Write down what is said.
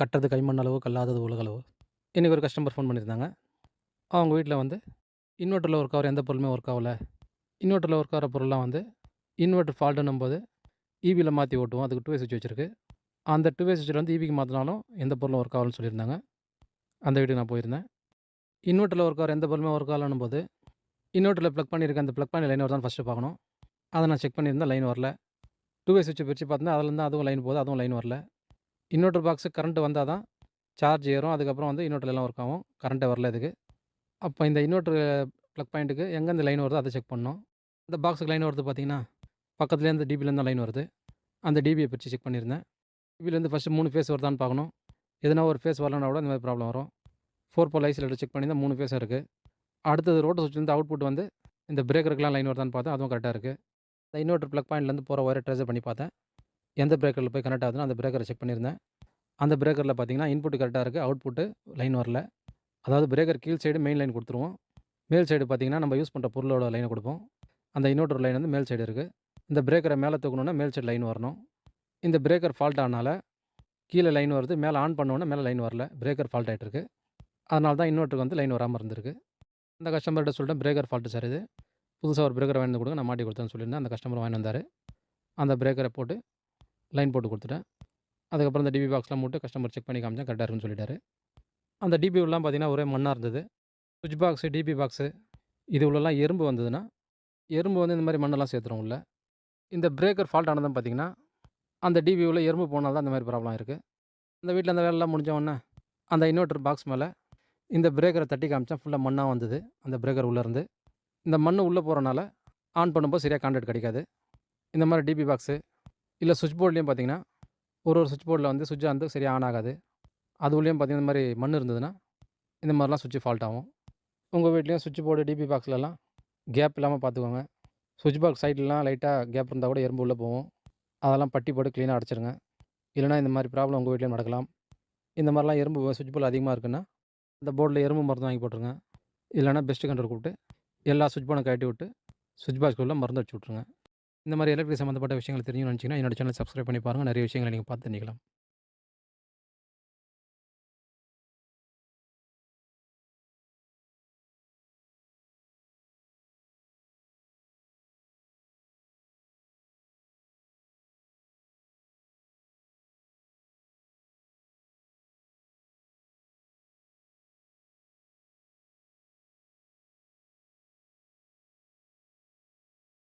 கட்டது கைமண் அளவு, கல்லாதது உலகளவு. இன்றைக்கி ஒரு கஸ்டமர் ஃபோன் பண்ணியிருந்தாங்க. அவங்க வீட்டில் வந்து இன்வெர்ட்டரில் ஒர்க் ஆகிற எந்த பொருளுமே ஒர்க் ஆகல. இன்வெர்ட்டரில் ஒர்க் ஆகிற பொருள்லாம் வந்து இன்வெர்ட்டர் ஃபால்ட்டுன்னும் போது ஈவியில் மாற்றி ஓட்டுவோம். அதுக்கு டூ வே சுவிட்ச் வச்சுருக்கு அந்த டூ வே ஸ்விட்ச்ல வந்து ஈவிக்கு மாற்றினாலும் எந்த பொருளும் ஒர்க் ஆகலன்னு சொல்லியிருந்தாங்க. அந்த வீட்டுக்கு நான் போயிருந்தேன். இன்வெர்ட்டரில் ஒர்க் ஆகிற எந்த பொருளுமே ஒர்க் ஆகலன்னும்போது, இன்வெர்ட்டரில் ப்ளக் பண்ணியிருக்க அந்த ப்ளக் பண்ணி லைன் வரதான் ஃபஸ்ட்டு பார்க்கணும். அதை நான் செக் பண்ணியிருந்தேன். லைன் வரல. டூ வே சுவிட்சை பிரித்து பார்த்தேன். அதுலேருந்து அதுவும் லைன் போகுது. அதுவும் லைன் வரல. இன்வெர்டர் பாக்ஸுக்கு கரண்ட்டு வந்தால் தான் சார்ஜ் ஏறும். அதுக்கப்புறம் வந்து இன்வெர்டர்லாம் எல்லாம் ஒர்க் ஆகும். கரண்ட்டே வரல இதுக்கு. அப்போ இந்த இன்வெர்டர் ப்ளக் பாயிண்ட்டுக்கு எங்கேருந்து லைன் வருதோ அதை செக் பண்ணணும். இந்த பாக்ஸுக்கு லைன் வருது பார்த்தீங்கன்னா, பக்கத்துலேருந்து டிபிலேருந்து தான் லைன் வருது. அந்த டிபியை பிரித்து செக் பண்ணியிருந்தேன். டிபிலேருந்து ஃபர்ஸ்ட்டு மூணு ஃபேஸ் வருதான்னு பார்க்கணும். எதுனா ஒரு ஃபேஸ் வரலன்னா கூட இந்த மாதிரி ப்ராப்ளம் வரும். ஃபோர் போல் ஐசோலேட்டர் செக் பண்ணி தான் மூணு ஃபேஸும் இருக்குது அடுத்தது ரோட்டை சுவிட்ச்லேருந்து அவுட்புட் வந்து இந்த பிரேக்கருக்குலாம் லைன் வருதான்னு பார்த்தேன். அதுவும் கரெக்டாக இருக்குது இந்த இன்வெர்டர் ப்ளக் பாயிண்ட்லேருந்து போகிற ஒரே ட்ரேசர் பண்ணி பார்த்தேன். எந்த பிரேக்கரில் போய் கனெக்ட் ஆகுதுன்னு அந்த பிரேக்கரை செக் பண்ணியிருந்தேன். அந்த பிரேக்கரில் பார்த்தீங்கன்னா, இன்புட் கரெக்டாக இருக்கு. அவுட்புட்டு லைன் வரல. அதாவது பிரேக்கர் கீழ் சைடு மெயின் லைன் கொடுத்துருவோம் மேல் சைடு பார்த்திங்கன்னா நம்ம யூஸ் பண்ணுற பொருளோட லைனை கொடுப்போம் அந்த இன்வெர்ட்டர் லைன் வந்து மேல் சைடு இருக்குது இந்த பிரேக்கரை மேலே தூக்கணும்னா மேல் சைடு லைன் வரணும். இந்த பிரேக்கர் ஃபால்ட் ஆனால் கீழே லைன் வருது. மேலே ஆன் பண்ணோன்னே மேலே லைன் வரல. பிரேக்கர் ஃபால்ட் ஆயிட்டு அதனால தான் இன்வெர்ட்டருக்கு வந்து லைன் வராமல் இருந்திருக்கு. அந்த கஸ்டமர்கிட்ட சொல்லிட்டேன் பிரேக்கர் ஃபால்ட் சார் இது. புதுசாக ஒரு பிரேக்கர் வாங்கி வந்து நான் மாட்டி கொடுத்தேன்னு சொல்லியிருந்தேன். அந்த கஸ்டமர் வாங்கி வந்தார் அந்த பிரேக்கரை போட்டு லைன் போட்டு கொடுத்துட்டேன் அதுக்கப்புறம் இந்த டிபி பாக்ஸ்லாம் போட்டு கஸ்டமர் செக் பண்ணி காமிச்சா கரெக்டாக இருக்குன்னு சொல்லிட்டாரு. அந்த டிபி உள்ளலாம் பார்த்தீங்கன்னா, ஒரே மண்ணாக இருந்தது. சுவிட்ச் பாக்ஸு, டிபி பாக்ஸு இது உள்ளலாம் எறும்பு வந்ததுன்னா, எறும்பு வந்து இந்த மாதிரி மண்ணெல்லாம் சேர்த்துரும் உள்ள. இந்த பிரேக்கர் ஃபால்ட் ஆனதும் பார்த்தீங்கன்னா, அந்த டிபி உள்ள எறும்பு போனால் தான் இந்த மாதிரி ப்ராப்ளம் இருக்குது அந்த வீட்டில் அந்த வேலைலாம் முடிஞ்சவொடனே அந்த இன்வெர்ட்டர் பாக்ஸ் மேலே இந்த பிரேக்கரை தட்டி காமிச்சா ஃபுல்லாக மண்ணாக வந்தது. அந்த பிரேக்கர் உள்ளேருந்து இந்த மண்ணு உள்ளே போகிறனால ஆன் பண்ணும்போது சரியாக கான்டாக்ட் கிடைக்காது. இந்த மாதிரி டிபி பாக்ஸு இல்லை சுவிட்ச் போர்ட்லேயும் பார்த்தீங்கன்னா, ஒரு ஒரு சுவிட்ச் போர்டில் வந்து சுவிட்ச் வந்து சரியாக ஆன் ஆகாது. அது பார்த்திங்கன்னா பார்த்தீங்கன்னா, இந்த மாதிரி மண் இருந்ததுன்னா, இந்த மாதிரிலாம் சுவிட்ச் ஃபால்ட் ஆகும். உங்கள் வீட்லேயும் சுவிட்ச் போர்டு, டிபி பாக்ஸ்லலாம் கேப் இல்லாமல் பார்த்துக்கோங்க. சுவிட்ச் பாக்ஸ் சைட்லலாம் லைட்டாக கேப் இருந்தால் கூட எறும்பு உள்ளே போகும். அதெல்லாம் பட்டி போட்டு க்ளீனாக அடைச்சிருங்க. இல்லைனா இந்த மாதிரி ப்ராப்ளம் உங்கள் வீட்லேயும் நடக்கலாம். இந்த மாதிரிலாம் எறும்பு சுவிட்ச் போர்டு அதிகமாக இருக்குன்னா, அந்த போர்டில் எறும்பு மருந்து வாங்கி போட்டுருங்க. இல்லைனா பெஸ்ட் கண்ட்ரோல் கூப்பிட்டு எல்லா சுவிட்ச் போர்டும் கட்டி விட்டு, சுவிட்ச் பாக்ஸ்குள்ளே மருந்து அடிச்சு விட்ருங்க இந்த மாதிரி எலக்ட்ரிக் சம்மந்தப்பட்ட விஷயங்கள் தெரிஞ்சுன்னு நினச்சிங்கன்னா என்னோட சேனல் சப்ஸ்கிரைப் பண்ணி பாருங்கள் நிறைய விஷயங்களை நீங்கள் பார்த்து தெரிஞ்சுக்கலாம்.